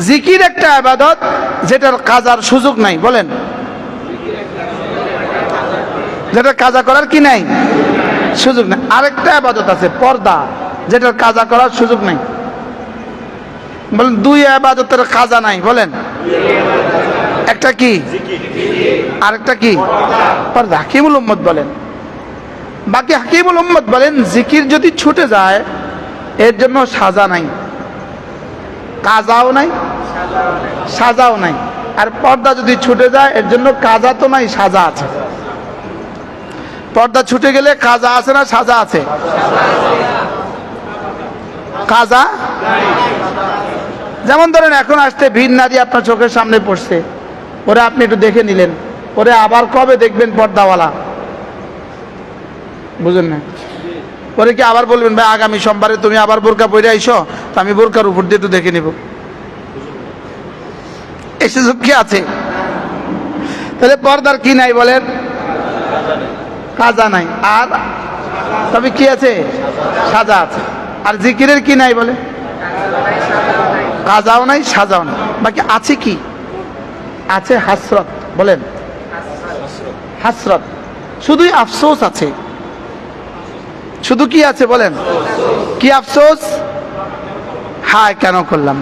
জিকির একটা আবাদত যেটার কাজার সুযোগ নাই, বলেন। যেটা কাজা করার কি নাই? সুযোগ নাই। আরেকটা আবাদত আছে, পর্দা, যেটার কাজা করার সুযোগ নাই। বলেন, দুই আবাদতের কাজা নাই, বলেন। একটা কি? আরেকটা কি? পর্দা। হাকিমুল উম্মত বলেন। বাকি হাকিমুল উম্মত বলেন, জিকির যদি ছুটে যায়, এর জন্য সাজা নাই। কাজাও নাই সাজাও নাই। আর পর্দা যদি ছুটে যায়, এর জন্য কাজা তো নাই, সাজা আছে। পর্দা ছুটে গেলে কাজা আছে না সাজা আছে? কাজা? যেমন ধরেন এখন আসতে ভিড় নারী আপনার চোখের সামনে পড়ছে। ওরে আপনি একটু দেখে নিলেন। ওরে আবার কবে দেখবেন পর্দাওয়ালা? বুঝেন না? ওরে কি আবার বলবেন, ভাই, আগামী সোমবারে তুমি আবার বোরকা পরে আইসো, তো আমি বোরকার উপর দিয়ে একটু দেখে নিব। এই সুযোগ কি আছে। তাহলে পর্দার কি নাই বলেন? কাজা নাই। আর তবে কি আছে? সাজা আছে। আর জিকিরের কি নাই বলে? কাজাও নাই, সাজাও নাই। বাকি আছে কি? আছে হাসরত। বলেন। হাসরত। শুধুই আফসোস আছে। শুধু কি আছে বলেন? কি আফসোস? হায়, কেন করলাম?